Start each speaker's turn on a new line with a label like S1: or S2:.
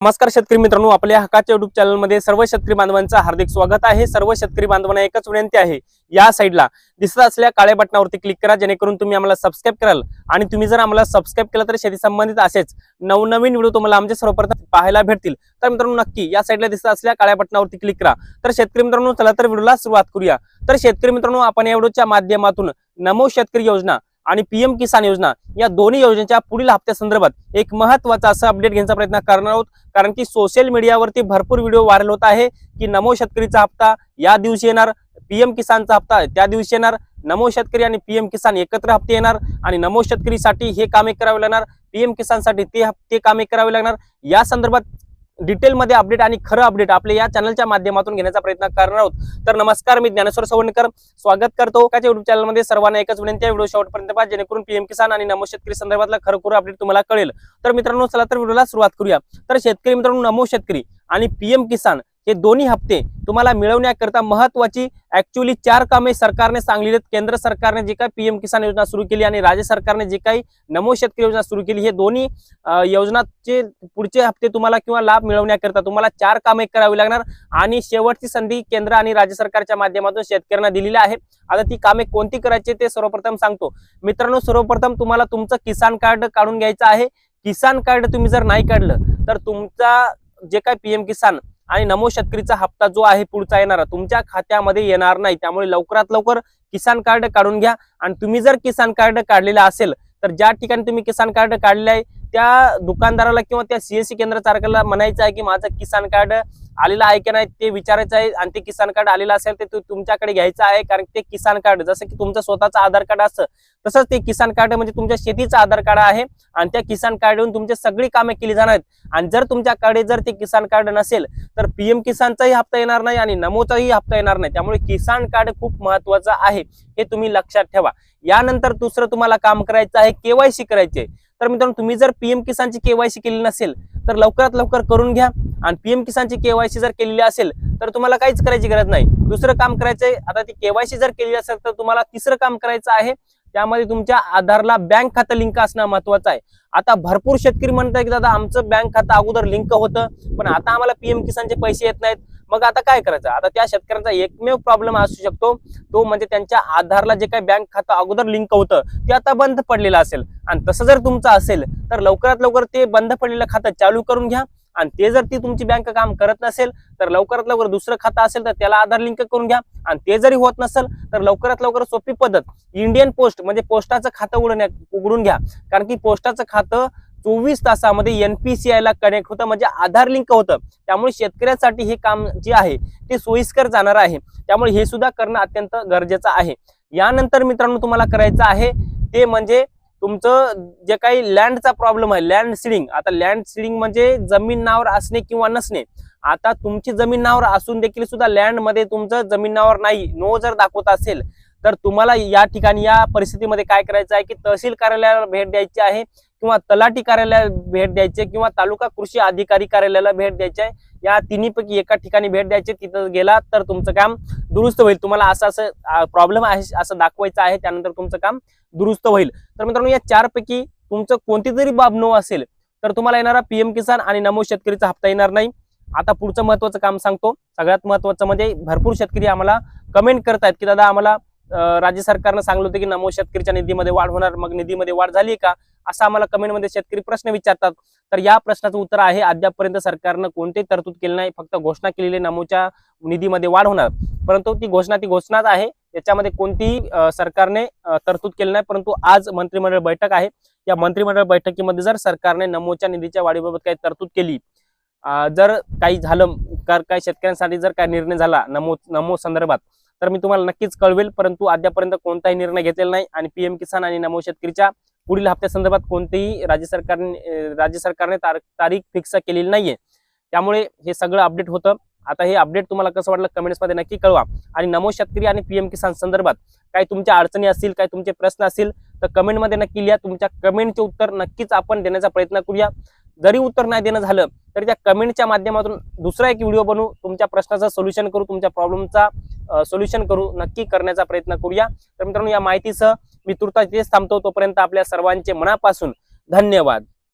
S1: नमस्कार शेतकरी मित्रांनो आपल्या हक्काच्या युट्यूब चॅनलमध्ये सर्व शेतकरी बांधवांचं हार्दिक स्वागत आहे. सर्व शेतकरी बांधवांना एकच विनंती आहे या साईडला दिसत असल्या काळ्या बटनावरती क्लिक करा जेणेकरून तुम्ही आम्हाला सबस्क्राईब कराल. आणि तुम्ही जर आम्हाला सबस्क्राईब केलं तर शेती संबंधित असेच नवनवीन व्हिडिओ तुम्हाला आमच्या सर्वप्रथम पाहायला भेटतील. तर मित्रांनो नक्की या साईडला दिसत असल्या काळ्या बटनावरती क्लिक करा. तर शेतकरी मित्रांनो चला तर व्हिडिओला सुरुवात करूया. तर शेतकरी मित्रांनो आपण या व्हिडिओच्या माध्यमातून नमो शेतकरी योजना आणि पीएम किसान योजना या दोन्ही योजनेच्या पुढील हप्त्या संदर्भात एक महत्त्वाचा असं अपडेट घेण्याचा प्रयत्न करणार आहोत. कारण की सोशल मीडियावरती भरपूर व्हिडिओ व्हायरल होत आहे की नमो शेतकरीचा हप्ता या दिवशी येणार पीएम किसानचा हप्ता त्या दिवशी येणार नमो शेतकरी आणि पीएम किसान एकत्र हप्ते येणार आणि नमो शेतकरीसाठी हे कामे करावे लागणार पीएम किसानसाठी ते हप्ते कामे करावे लागणार. या संदर्भात डिटेलमध्ये अपडेट आणि खरं अपडेट आपल्या या चॅनलच्या माध्यमातून घेण्याचा प्रयत्न करणार आहोत. तर नमस्कार मी ज्ञानेश्वर सवणकर स्वागत करतो का युट्यूब चॅनलमध्ये सर्वांना एकच विनंती आहे व्हिडिओ शेवटपर्यंत पहा जेणेकरून पीएम किसान आणि नमो शेतकरी संदर्भातला खरखुर अपडेट तुम्हाला कळेल. तर मित्रांनो चला तर व्हिडिओला सुरुवात करूया. तर शेतकरी मित्रांनो नमो शेतकरी आणि पीएम किसान हे दोन्ही हप्ते तुम्हाला मिळवण्याकरता महत्वाची ऍक्च्युअली चार कामे सरकारने सांगलेली आहेत. केंद्र सरकारने जे काही पीएम किसान योजना सुरू केली आणि राज्य सरकारने जे काही नमो शेतकरी योजना सुरू केली हे दोन्ही योजनाचे पुढचे हप्ते तुम्हाला किंवा लाभ मिळवण्याकरता तुम्हाला चार कामे करावी लागणार. आणि शेवटची संधी केंद्र आणि राज्य सरकारच्या माध्यमातून शेतकऱ्यांना दिलेली आहे. आता ती कामे कोणती करायची ते सर्वप्रथम सांगतो. मित्रांनो सर्वप्रथम तुम्हाला तुमचं किसान कार्ड काढून घ्यायचं आहे. किसान कार्ड तुम्ही जर नाही काढलं तर तुमचा जे काय पीएम किसान आणि नमो शेतकरीचा हप्ता जो आहे पुढचा येणारा तुमच्या खात्यामध्ये येणार नाही. त्यामुळे लवकरात लवकर किसान कार्ड काढून घ्या. आणि तुम्ही जर किसान कार्ड काढलेलं असेल तर ज्या ठिकाणी तुम्ही किसान कार्ड काढले आहे त्या दुकानदाराला किंवा त्या सीएससी केंद्र चालकाला म्हणायचं आहे की माझं किसान कार्ड आलेलं आहे की नाही ते विचारायचं आहे आणि ते किसान कार्ड आलेलं असेल ते तुमच्याकडे घ्यायचं आहे कारण ते किसान कार्ड जसं की तुमचं स्वतःचं आधार कार्ड असतं तसंच ते किसान कार्ड म्हणजे तुमच्या शेतीचं आधार कार्ड आहे आणि त्या किसान कार्डवरून तुमची सगळी कामे केली जाणार. आहेत आणि जर तुमच्याकडे जर ते किसान कार्ड नसेल तर पीएम किसानचाही हप्ता येणार नाही आणि नमोचाही हप्ता येणार नाही. त्यामुळे किसान कार्ड खूप महत्वाचं आहे हे तुम्ही लक्षात ठेवा. यानंतर दुसरं तुम्हाला काम करायचं आहे केवायसी करायचे तर मित्रांनो तुम्ही जर पीएम किसानची केवायसी केली नसेल तर लवकरात लवकर करून घ्या. आणि पीएम किसानची केवायसी जर केलेली असेल तर तुम्हाला काहीच करायची गरज नाही. दुसरं काम करायचंय आता ती केवायसी जर केली असेल तर तुम्हाला तिसरं काम करायचं आहे. त्यामध्ये तुमच्या आधारला बँक खातं लिंक असणं महत्वाचं आहे. आता भरपूर शेतकरी म्हणतात की दादा आमचं बँक खातं अगोदर लिंक होतं पण आता आम्हाला पीएम किसानचे पैसे येत नाहीत. मग आता काय करायचं? आता त्या शेतकऱ्यांचा एकमेव प्रॉब्लेम असू शकतो. तो म्हणजे त्यांच्या आधारला जे काही बँक खातं अगोदर लिंक होतं ते आता बंद पडलेलं असेल. आणि तसं जर तुमचं असेल तर लवकरात लवकर ते बंद पडलेलं खातं चालू करून घ्या. आणि ते जर ती तुमची बँक काम करत नसेल तर लवकरात लवकर दुसरं खातं असेल तर त्याला आधार लिंक करून घ्या. आणि ते जरी होत नसेल तर लवकरात लवकर सोपी पद्धत इंडियन पोस्ट म्हणजे पोस्टाचं खातं उघडण्या उघडून घ्या. कारण की पोस्टाचं खातं चोवीस तासामध्ये एनपीसीआयला कनेक्ट होतं म्हणजे आधार लिंक होतं. त्यामुळे शेतकऱ्यासाठी हे काम जे आहे ते सोयीस्कर जाणार आहे. त्यामुळे हे सुद्धा करणं अत्यंत गरजेचं आहे. यानंतर मित्रांनो तुम्हाला करायचं आहे ते म्हणजे तुमचं जे काही लँडचा प्रॉब्लेम आहे लँड सिडिंग आता लँड सिडिंग म्हणजे जमीन नावावर असणे किंवा नसणे. आता तुमची जमीन नावावर असून देखील सुद्धा लँडमध्ये तुमचं जमीन नावावर नाही नो जर दाखवत असेल तर तुम्हाला या ठिकाणी या परिस्थितीमध्ये काय करायचं आहे की तहसील कार्यालयाला भेट द्यायची आहे. किंवा तलाठी कार्यालयाला भेट द्यायची आहे किंवा तालुका कृषी अधिकारी कार्यालयाला भेट द्यायची आहे या तिन्हीपैकी एका ठिकाणी भेट द्यायची तिथं गेला तर तुमचं काम दुरुस्त होईल. तुम्हाला असं असं प्रॉब्लेम आहे असं दाखवायचं आहे त्यानंतर तुमचं काम दुरुस्त होईल. तर मित्रांनो या चार पैकी तुमचं कोणती जरी बाब नो असेल तर तुम्हाला येणारा पीएम किसान आणि नमो शेतकरीचा हप्ता येणार नाही. आता पुढचं महत्वाचं काम सांगतो. सगळ्यात महत्वाचं म्हणजे भरपूर शेतकरी आम्हाला कमेंट करतायत की दादा आम्हाला राज्य सरकारनं सांगलं होतं की नमो शेतकरीच्या निधीमध्ये वाढ होणार मग निधीमध्ये वाढ झाली का? असं आम्हाला कमेंटमध्ये शेतकरी प्रश्न विचारतात. तर या प्रश्नाचं उत्तर आहे अद्यापपर्यंत सरकारनं कोणतेही तरतूद केली नाही फक्त घोषणा केलेली नमोच्या निधीमध्ये वाढ होणार. परंतु ती घोषणा ती घोषणाच आहे. याच्यामध्ये कोणतीही सरकारने तरतूद केली नाही परंतु आज मंत्रिमंडळ बैठक आहे. या मंत्रिमंडळ बैठकीमध्ये जर सरकारने नमोच्या निधीच्या वाढीबाबत काही तरतूद केली जर काही झालं तर काही शेतकऱ्यांसाठी जर काही निर्णय झाला नमो नमो संदर्भात तर मी तुम्हाला नक्कीच कळवेल परंतु अद्यापर्यंत कोणताही निर्णय घेतलेला नाही आणि पीएम किसान आणि नमो शेतकरीच्या पुढील हप्त्या संदर्भात कोणतेही राज्य सरकारने राज्य सरकारने तार- तारीख फिक्स केलेली नाहीये. त्यामुळे हे सगळं अपडेट होतं. आता हे अपडेट तुम्हाला कसं वाटलं कमेंट्समध्ये नक्की कळवा. आणि नमो शेतकरी आणि पीएम किसान संदर्भात काही तुमच्या अडचणी असतील काही तुमचे प्रश्न असतील तर कमेंटमध्ये नक्की लिहा. तुमच्या कमेंटचे उत्तर नक्कीच आपण देण्याचा प्रयत्न करूया. जरी उत्तर नाही देणं झालं तरी त्या कमेंटच्या माध्यमातून दुसरा एक व्हिडिओ बनवू. तुमच्या प्रश्नाचं सोल्युशन करू तुमच्या प्रॉब्लेमचा सोल्युशन करू नक्की करण्याचा प्रयत्न करूया. तर मित्रांनो या माहितीसह मी तुर्ता इथेच थांबतो. तोपर्यंत आपल्या सर्वांचे मनापासून धन्यवाद.